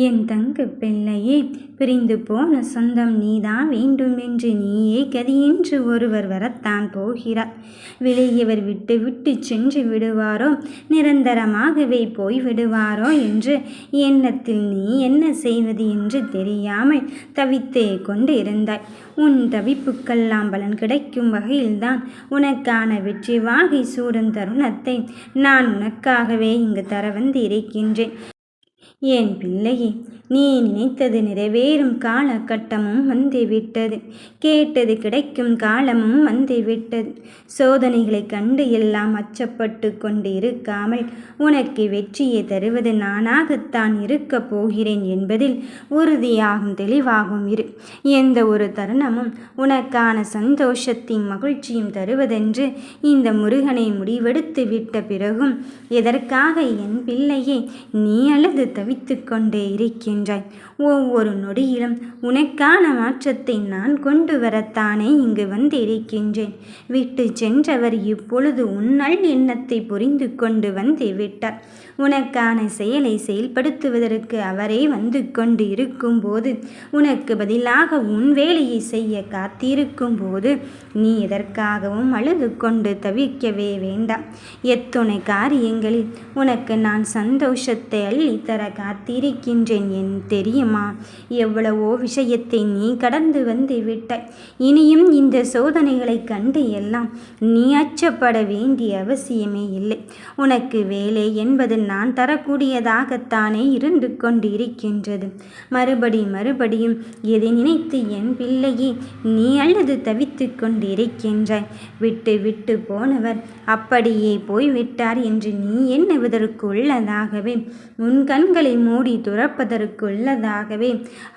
என் தங்கு பிள்ளையே பிரிந்து போன சொந்தம் நீதான் வேண்டும் என்று நீயே கதியென்று ஒருவர் வரத்தான் போகிறார். விலையவர் விட்டு விட்டு சென்று விடுவாரோ? நிரந்தரமாகவே போய் விடுவாரோ என்று எண்ணத்தில் நீ என்ன செய்வது என்று தெரியாமல் தவித்தே கொண்டு இருந்தாய் உன் தவிப்புக்கெல்லாம் பலன் கிடைக்கும் வகையில்தான் உனக்கான வெற்றி வாகை சூடும் தருணத்தை நான் உனக்காகவே இங்கு தர வந்து இருக்கின்றேன் என் பிள்ளையே நீ நினைத்தது நிறைவேறும் காலகட்டமும் வந்துவிட்டது. கேட்டது கிடைக்கும் காலமும் வந்துவிட்டது. சோதனைகளை கண்டு எல்லாம் அச்சப்பட்டு கொண்டு இருக்காமல் உனக்கு வெற்றியை தருவது நானாகத்தான் இருக்கப் போகிறேன் என்பதில் உறுதியாகும் தெளிவாகும் இரு. எந்த ஒரு தருணமும் உனக்கான சந்தோஷத்தையும் மகிழ்ச்சியும் தருவதென்று இந்த முருகனை முடிவெடுத்து விட்ட பிறகும் எதற்காக என் பிள்ளையே நீ அல்லது தவித்து கொண்டே இருக்கின்றாய் ஒவ்வொரு நொடியிலும் உனக்கான மாற்றத்தை நான் கொண்டு வரத்தானே இங்கு வந்திருக்கின்றேன். விட்டு சென்றவர் இப்பொழுது உன்னல் எண்ணத்தை புரிந்து கொண்டு வந்து விட்டார். உனக்கான செயலை செயல்படுத்துவதற்கு அவரே வந்து கொண்டு இருக்கும்போது உனக்கு பதிலாக உன் வேலையை செய்ய காத்திருக்கும் போது நீ எதற்காகவும் அழுது கொண்டு தவிக்கவே வேண்டாம். எத்துணை காரியங்களில் உனக்கு நான் சந்தோஷத்தை அள்ளித்தர காத்திருக்கின்றேன் என் தெரியுமா? எவ்வளவோ விஷயத்தை நீ கடந்து வந்து விட்டாய். இனியும் இந்த சோதனைகளை கண்டு எல்லாம் நீ அச்சப்பட வேண்டிய அவசியமே இல்லை. உனக்கு வேலை என்பது நான் தரக்கூடியதாகத்தானே இருந்து கொண்டிருக்கின்றது. மறுபடி மறுபடியும் எதை நினைத்து என் பிள்ளையே நீ அல்லது தவித்து கொண்டிருக்கின்றாய்? விட்டு விட்டு போனவர் அப்படியே போய்விட்டார் என்று நீ எண்ணுவதற்குள்ளதாகவே உன் கண்களை மூடி துறப்பதற்குள்ளதாகவே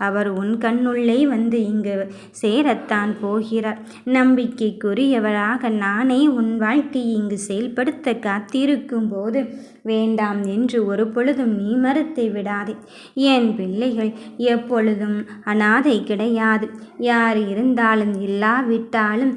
அவர் உன் கண்ணுள்ளே வந்து இங்கு சேரத்தான் போகிறார். நம்பிக்கைக்குரியவராக நானே உன் வாழ்க்கையை இங்கு செயல்படுத்த காத்திருக்கும் போது வேண்டாம் என்று ஒரு பொழுதும் நீ மறுத்து விடாதே. என் பிள்ளைகள் எப்பொழுதும் அனாதை கிடையாது. யார் இருந்தாலும் இல்லாவிட்டாலும்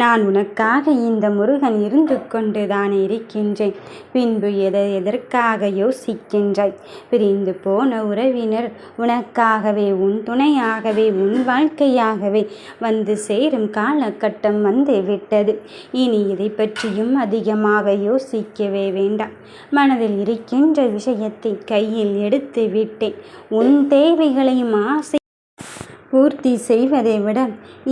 நான் உனக்காக இந்த முருகன் இருந்து கொண்டு தான் இருக்கின்றேன். பின்பு எதை எதற்காக யோசிக்கின்றாய்? பிரிந்து போன உறவினர் உனக்காகவே உன் துணையாகவே உன் வாழ்க்கையாகவே வந்து சேரும் காலகட்டம் வந்து விட்டது. இனி இதை பற்றியும் அதிகமாக யோசிக்கவே வேண்டாம். மனதில் இருக்கின்ற விஷயத்தை கையில் எடுத்து விட்டேன். உன் தேவைகளையும் ஆசை பூர்த்தி செய்வதை விட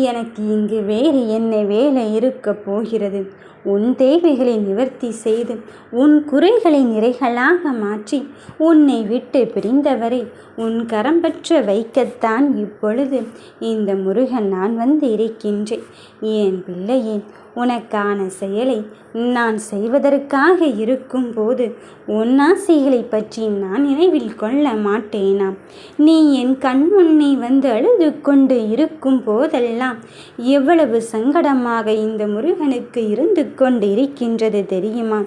எனக்கு இங்கு வேறு என்ன வேலை இருக்கப் போகிறது? உன் தேவைகளை நிவர்த்தி செய்து உன் குறைகளை நிறைகளாக மாற்றி உன்னை விட்டு பிரிந்தவரை உன் கரம் பற்ற வைக்கத்தான் இப்பொழுது இந்த முருகன் நான் வந்து இருக்கின்றேன். என் பிள்ளையே உனக்கான செயலை நான் செய்வதற்காக இருக்கும்போது உன் ஆசைகளை பற்றி நான் நினைவில் கொள்ள மாட்டேனாம் நீ என் கண் முன்னே வந்து அழுது கொண்டு இருக்கும் போதெல்லாம் எவ்வளவு சங்கடமாக இந்த முருகனுக்கு இருந்து கொண்டு இருக்கின்றது தெரியுமா?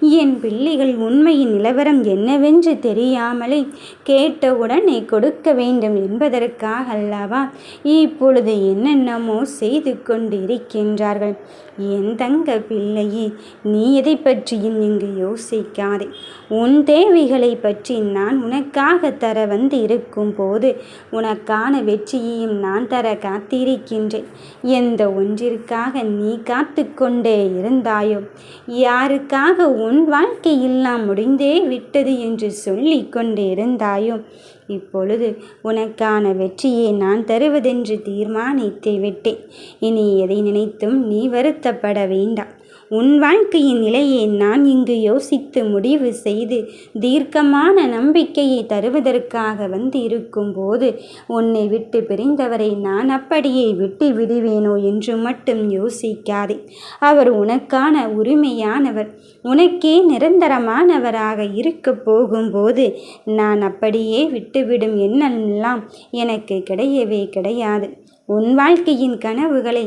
என் பிள்ளைகள் உண்மையின் நிலவரம் என்னவென்று தெரியாமலே கேட்டவுடனே கொடுக்க வேண்டும் என்பதற்காக அல்லவா இப்பொழுது என்னென்னமோ செய்து கொண்டு இருக்கின்றார்கள் என் தங்க பிள்ளையே நீ எதை பற்றியும் இங்கு யோசிக்காதே. உன் தேவைகளை பற்றி நான் உனக்காக தர வந்து இருக்கும் போது உனக்கான வெற்றியையும் நான் தர காத்திருக்கின்றேன். எந்த ஒன்றிற்காக நீ காத்து கொண்டே இருந்தாயோ யாருக்காக உன் வாழ்க்கை எல்லாம் முடிந்தே விட்டது என்று சொல்லி கொண்டே இருந்தாயோ இப்பொழுது உனக்கான வெற்றியை நான் தருவதென்று தீர்மானித்து விட்டேன். இனி எதை நினைத்தும் நீ வருத்தப்பட வேண்டாம். உன் வாழ்க்கையின் நிலையை நான் இங்கு யோசித்து முடிவு செய்து தீர்க்கமான நம்பிக்கையை தருவதற்காக வந்து இருக்கும்போது உன்னை விட்டு பிரிந்தவரை நான் அப்படியே விட்டு விடுவேனோ என்று மட்டும் யோசிக்காதே. அவர் உனக்கான உரிமையானவர். உனக்கே நிரந்தரமானவராக இருக்க போகும்போது நான் அப்படியே விட்டு போய்விடும் எண்ணெல்லாம் எனக்கு கிடையவே கிடையாது. உன் வாழ்க்கையின் கனவுகளை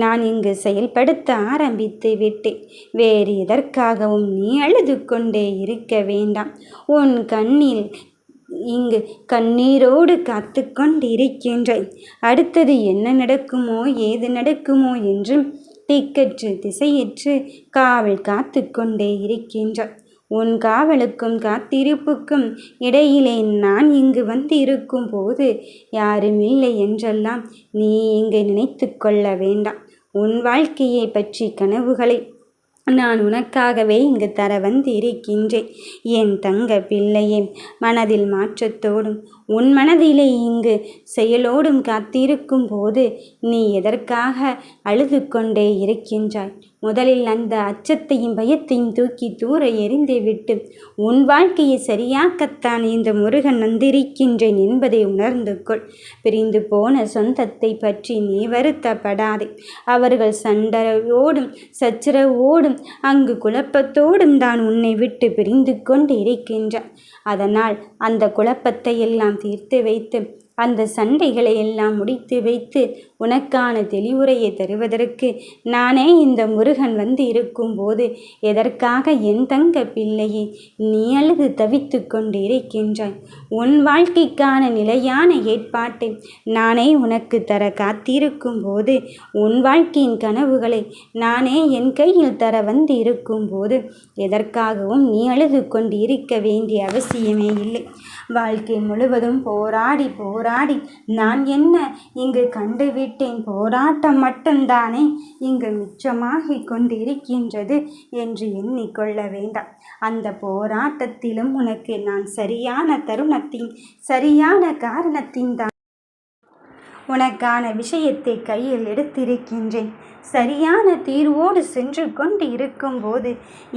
நான் இங்கு செயல்படுத்த ஆரம்பித்து விட்டேன் வேறு எதற்காகவும் நீ அழுது கொண்டே இருக்க வேண்டாம். உன் கண்ணில் இங்கு கண்ணீரோடு காத்து கொண்டிருக்கின்றேன் அடுத்தது என்ன நடக்குமோ ஏது நடக்குமோ என்று திக்கற்று திசையற்று காவல் காத்து கொண்டே இருக்கின்றாய். உன் காவலுக்கும் காத்திருப்புக்கும் இடையிலே நான் இங்கு வந்து இருக்கும் போது யாருமில்லை என்றெல்லாம் நீ இங்கு நினைத்து கொள்ள வேண்டாம். உன் வாழ்க்கையை பற்றி கனவுகளை நான் உனக்காகவே இங்கு தர வந்து இருக்கின்றேன் என் தங்க பிள்ளையே மனதில் மாற்றத்தோடும் உன் மனதிலே இங்கு செயலோடும் காத்திருக்கும் போது நீ எதற்காக அழுது கொண்டே இருக்கின்றாய்? முதலில் அந்த அச்சத்தையும் பயத்தையும் தூக்கி தூர எறிந்துவிட்டு உன் வாழ்க்கையை சரியாக்கத்தான் இந்த முருகன் வந்திருக்கின்றேன் என்பதை உணர்ந்து கொள். பிரிந்து போன சொந்தத்தை பற்றி நீ வருத்தப்படாதே. அவர்கள் சண்டரவோடும் சச்சரவோடும் அங்கு குழப்பத்தோடும் தான் உன்னை விட்டு பிரிந்து கொண்டு இருக்கின்றார். அதனால் அந்த குழப்பத்தை எல்லாம் தீர்த்து வைத்து அந்த சண்டைகளை எல்லாம் முடித்து வைத்து உனக்கான தெளிவுரையை தருவதற்கு நானே இந்த முருகன் வந்து இருக்கும்போது எதற்காக என் தங்க பிள்ளையை நீ அழுது தவித்து கொண்டு இருக்கின்றாய் உன் வாழ்க்கைக்கான நிலையான ஏற்பாட்டை நானே உனக்கு தர காத்திருக்கும் போது உன் வாழ்க்கையின் கனவுகளை நானே என் கையில் தர வந்து இருக்கும் போது எதற்காகவும் நீ அழுது கொண்டு இருக்க வேண்டிய அவசியமே இல்லை. வாழ்க்கை முழுவதும் போராடி போராடி நான் என்ன? இங்கு கண்டுவிட்டேன். போராட்டம் மட்டும்தானே இங்கு மிச்சமாகி கொண்டிருக்கின்றது என்று எண்ணிக்கொள்ள வேண்டாம். அந்த போராட்டத்திலும் உனக்கு நான் சரியான தருணத்தின் சரியான காரணத்தின் தான் உனக்கான விஷயத்தை கையில் எடுத்திருக்கின்றேன். சரியான தீர்வோடு சென்று கொண்டு இருக்கும்போது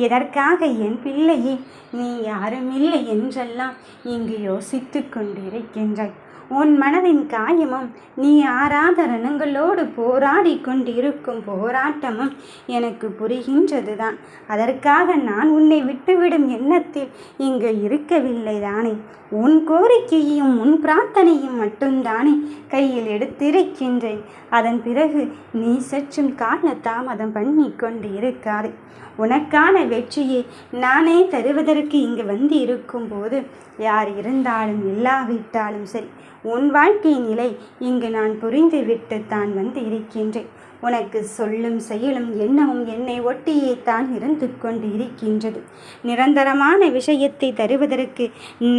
எதற்காக என் பிள்ளையே நீ யாருமில்லை என்றெல்லாம் இங்கு யோசித்து கொண்டிருக்கின்றாய். உன் மனதின் காயமும் நீ ஆராதரணங்களோடு போராடி கொண்டிருக்கும் போராட்டமும் எனக்கு புரிகின்றது தான் அதற்காக நான் உன்னை விட்டுவிடும் எண்ணத்தில் இங்கு இருக்கவில்லை தானே. உன் கோரிக்கையும் உன் பிரார்த்தனையும் மட்டும்தானே கையில் எடுத்திருக்கின்றேன். அதன் பிறகு நீ சற்றும் கால தாமதம் பண்ணி கொண்டு இருக்காதே உனக்கான வெற்றியை நானே தருவதற்கு இங்கு வந்து இருக்கும்போது யார் இருந்தாலும் இல்லாவிட்டாலும் சரி உன் வாழ்க்கை நிலை இங்கு நான் புரிந்துவிட்டு தான் வந்து இருக்கின்றேன். உனக்கு சொல்லும் செயலும் எண்ணமும் என்னை ஒட்டியே தான் இருந்து கொண்டு இருக்கின்றது நிரந்தரமான விஷயத்தை தருவதற்கு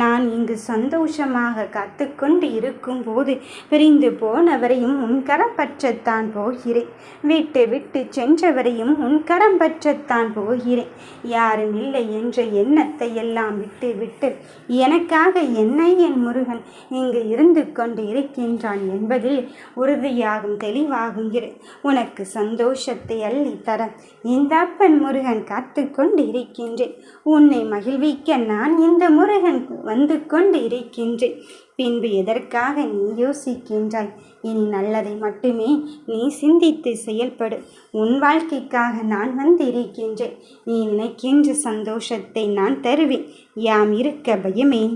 நான் இங்கு சந்தோஷமாக காத்துக்கொண்டு இருக்கும்போது பிரிந்து போனவரையும் உன் கரம் பற்றத்தான் போகிறேன். விட்டு விட்டு சென்றவரையும் உன் கரம் பற்றத்தான் போகிறேன். யாரும் இல்லை என்ற எண்ணத்தை எல்லாம் விட்டு விட்டு எனக்காக என்னை என் முருகன் இங்கு இருந்து கொண்டு இருக்கின்றான் என்பதில் உறுதியாகும் தெளிவாகுகிறேன் உனக்கு சந்தோஷத்தை அள்ளி தர இந்த அப்பன் முருகன் காத்து கொண்டு இருக்கின்றேன் உன்னை மகிழ்விக்க நான் இந்த முருகன் வந்து கொண்டு இருக்கின்றேன் பின்பு எதற்காக நீ யோசிக்கின்றாய்? இனி நல்லதை மட்டுமே நீ சிந்தித்து செயல்படு. உன் வாழ்க்கைக்காக நான் வந்து இருக்கின்றேன் நீ நினைக்கின்ற சந்தோஷத்தை நான் தருவேன். யாம் இருக்க பயமேன்